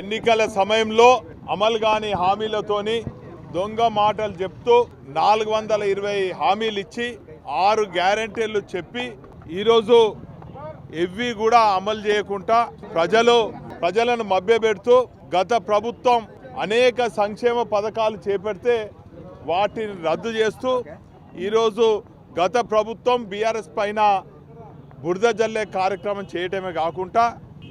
ఎన్నికల సమయంలో అమలు కాని హామీలతోని దొంగ మాటలు చెప్తూ నాలుగు వందల ఇరవై హామీలు ఇచ్చి ఆరు గ్యారంటీలు చెప్పి ఈరోజు ఎవ్వి కూడా అమలు చేయకుండా ప్రజలు ప్రజలను మభ్యపెడుతూ గత ప్రభుత్వం అనేక సంక్షేమ పథకాలు చేపడితే వాటిని రద్దు చేస్తూ ఈరోజు గత ప్రభుత్వం బీఆర్ఎస్ పైన బురద జల్లే కార్యక్రమం చేయటమే కాకుండా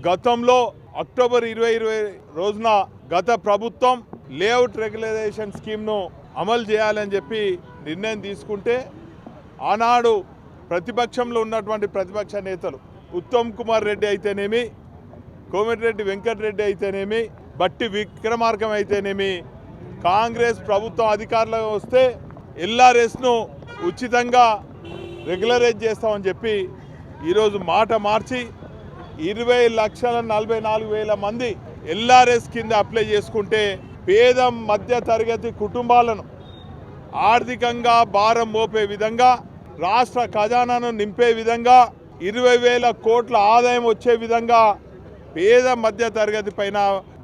గతంలో అక్టోబర్ ఇరవై ఇరవై రోజున గత ప్రభుత్వం లేఅవుట్ రెగ్యులరైజేషన్ స్కీమ్ను అమలు చేయాలని చెప్పి నిర్ణయం తీసుకుంటే ఆనాడు ప్రతిపక్షంలో ఉన్నటువంటి ప్రతిపక్ష నేతలు ఉత్తమ్ కుమార్ రెడ్డి అయితేనేమి కోమటిరెడ్డి వెంకటరెడ్డి అయితేనేమి బట్టి విక్రమార్కం అయితేనేమి కాంగ్రెస్ ప్రభుత్వం అధికారంలో వస్తే ఎల్ఆర్ఎస్ను ఉచితంగా రెగ్యులరైజ్ చేస్తామని చెప్పి ఈరోజు మాట మార్చి ఇరవై లక్షల నలభై నాలుగు వేల మంది ఎల్ఆర్ఎస్ కింద అప్లై చేసుకుంటే పేద మధ్య తరగతి కుటుంబాలను ఆర్థికంగా భారం మోపే విధంగా రాష్ట్ర ఖజానాను నింపే విధంగా ఇరవై వేల కోట్ల ఆదాయం వచ్చే విధంగా పేద మధ్య తరగతి పైన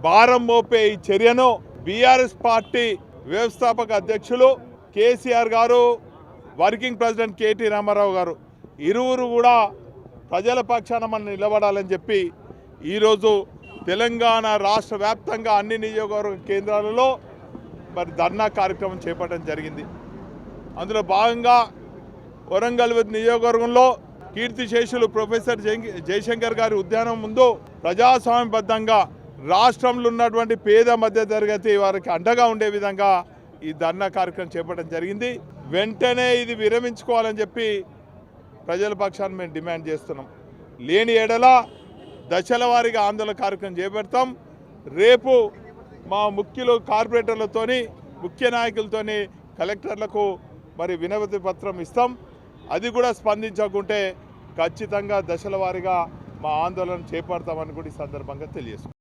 భారం మోపే ఈ చర్యను బీఆర్ఎస్ పార్టీ వ్యవస్థాపక అధ్యక్షులు కేసీఆర్ గారు వర్కింగ్ ప్రెసిడెంట్ కేటీ రామారావు గారు ఇరువురు కూడా ప్రజల పక్షాన మనం నిలబడాలని చెప్పి ఈరోజు తెలంగాణ రాష్ట్ర వ్యాప్తంగా అన్ని నియోజకవర్గ కేంద్రాలలో మరి ధర్నా కార్యక్రమం చేపట్టడం జరిగింది. అందులో భాగంగా వరంగల్ నియోజకవర్గంలో కీర్తిశేషులు ప్రొఫెసర్ జయశంకర్ గారి ఉద్యానం ముందు ప్రజాస్వామ్యబద్ధంగా రాష్ట్రంలో ఉన్నటువంటి పేద మధ్య తరగతి వారికి అండగా ఉండే విధంగా ఈ ధర్నా కార్యక్రమం చేపట్టడం జరిగింది. వెంటనే ఇది విరమించుకోవాలని చెప్పి ప్రజల పక్షాన్ని మేము డిమాండ్ చేస్తున్నాం. లేని ఎడల దశల వారీగా ఆందోళన కార్యక్రమం చేపడతాం. రేపు మా ముఖ్యులు కార్పొరేటర్లతోని ముఖ్య నాయకులతోని కలెక్టర్లకు మరి వినతి పత్రం ఇస్తాం. అది కూడా స్పందించకుంటే ఖచ్చితంగా దశల వారీగా మా ఆందోళన చేపడతామని కూడా ఈ సందర్భంగా తెలియజేసుకుంటాం